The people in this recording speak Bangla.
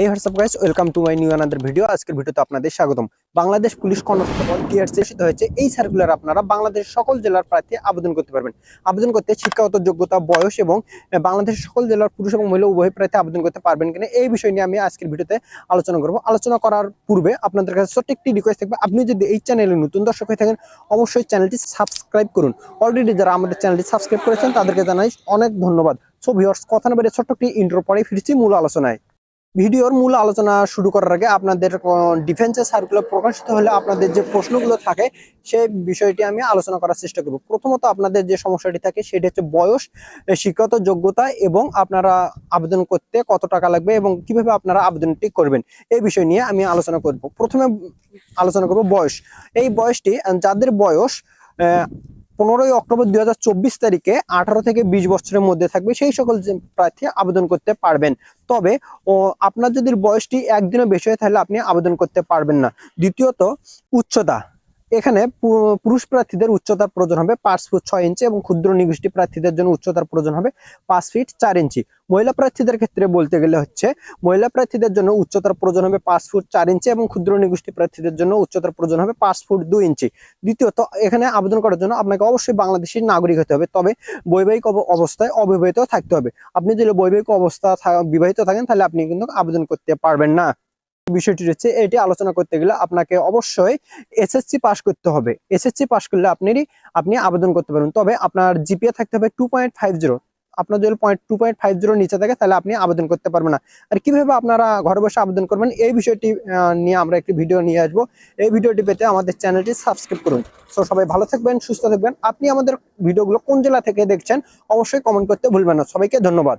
এই WhatsApp guys welcome to my new another video আজকের ভিডিওতে আপনাদের স্বাগতম। বাংলাদেশ পুলিশ কনস্টেবল টিআরসি এসে হয়েছে। এই সার্কুলার আপনারা বাংলাদেশের সকল জেলার প্রার্থী আবেদন করতে পারবেন। আবেদন করতে শিক্ষাগত যোগ্যতা, বয়স এবং বাংলাদেশের সকল জেলার পুরুষ এবং মহিলা উভয় প্রার্থী আবেদন করতে পারবেন কিনা এই বিষয় নিয়ে আমি আজকের ভিডিওতে আলোচনা করব। আলোচনা করার পূর্বে আপনাদের কাছে ছোট্ট একটি রিকোয়েস্ট থাকবে। আপনি যদি এই চ্যানেলে নতুন দর্শক হয়ে থাকেন, অবশ্যই চ্যানেলটি সাবস্ক্রাইব করুন। অলরেডি যারা আমাদের চ্যানেলটি সাবস্ক্রাইব করেছেন, তাদেরকে জানাই অনেক ধন্যবাদ। সো ভিউয়ার্স কথা না বেড়ে ছোট্ট একটি ইন্ট্রো পরে ফিরছি মূল আলোচনায়। ভিডিওর মূল আলোচনা শুরু করার আগে আপনাদের ডিফেন্সের সার্কুলার প্রকাশিত হলে আপনাদের যে প্রশ্নগুলো থাকে সেই বিষয়টি আমি আলোচনা করার চেষ্টা করব। প্রথমত আপনাদের যে সমস্যাটি থাকে, সেটি হচ্ছে বয়স, শিক্ষাগত যোগ্যতা এবং আপনারা আবেদন করতে কত টাকা লাগবে এবং কীভাবে আপনারা আবেদনটি করবেন, এই বিষয় নিয়ে আমি আলোচনা করব। প্রথমে আলোচনা করব বয়স। এই বয়সটি, যাদের বয়স পনেরোই অক্টোবর দুই হাজার চব্বিশ তারিখে আঠারো থেকে বিশ বছরের মধ্যে থাকবে। সেই সকল প্রার্থী আবেদন করতে পারবেন। তবে আপনার যদি বয়সটি একদিনও বেশি হয়, তাহলে আপনি আবেদন করতে পারবেন না। দ্বিতীয়ত, উচ্চতা। এখানে পুরুষ প্রার্থীদের উচ্চতার প্রয়োজন হবে পাঁচ ফুট ছয় ইঞ্চি এবং ক্ষুদ্র নিগোষ্ঠী প্রার্থীদের জন্য উচ্চতার প্রয়োজন হবে পাঁচ ফিট চার ইঞ্চি। মহিলা প্রার্থীদের ক্ষেত্রে বলতে গেলে হচ্ছে মহিলা প্রার্থীদের জন্য উচ্চতার প্রয়োজন হবে পাঁচ ফুট চার ইঞ্চি এবং ক্ষুদ্র নিগোষ্ঠী প্রার্থীদের জন্য উচ্চতার প্রয়োজন হবে পাঁচ ফুট দুই ইঞ্চি। দ্বিতীয়ত, এখানে আবেদন করার জন্য আপনাকে অবশ্যই বাংলাদেশের নাগরিক হতে হবে, তবে বৈবাহিক অব- অবস্থায় অবিবাহিত থাকতে হবে। আপনি যদি বৈবাহিক অবস্থা বিবাহিত থাকেন তাহলে আপনি কিন্তু আবেদন করতে পারবেন না। বিষয়টি রয়েছে, এটি আলোচনা করতে গেলে আপনাকে অবশ্যই এসএসসি পাস করতে হবে। এসএসসি পাস করলে আপনি আপনি আবেদন করতে পারবেন। তবে আপনার জিপিএ থাকতে হবে টু পয়েন্ট ফাইভ জিরো আপনার যদি point two point five zero নিচে থাকে, তাহলে আপনি আবেদন করতে পারবেন না। আর কীভাবে আপনারা ঘরে বসে আবেদন করবেন, এই বিষয়টি নিয়ে আমরা একটি ভিডিও নিয়ে আসব। এই ভিডিওটি পেতে আমাদের চ্যানেলটি সাবস্ক্রাইব করুন। তো সবাই ভালো থাকবেন, সুস্থ থাকবেন। আপনি আমাদের ভিডিওগুলো কোন জেলা থেকে দেখছেন, অবশ্যই কমেন্ট করতে ভুলবেন না। সবাইকে ধন্যবাদ।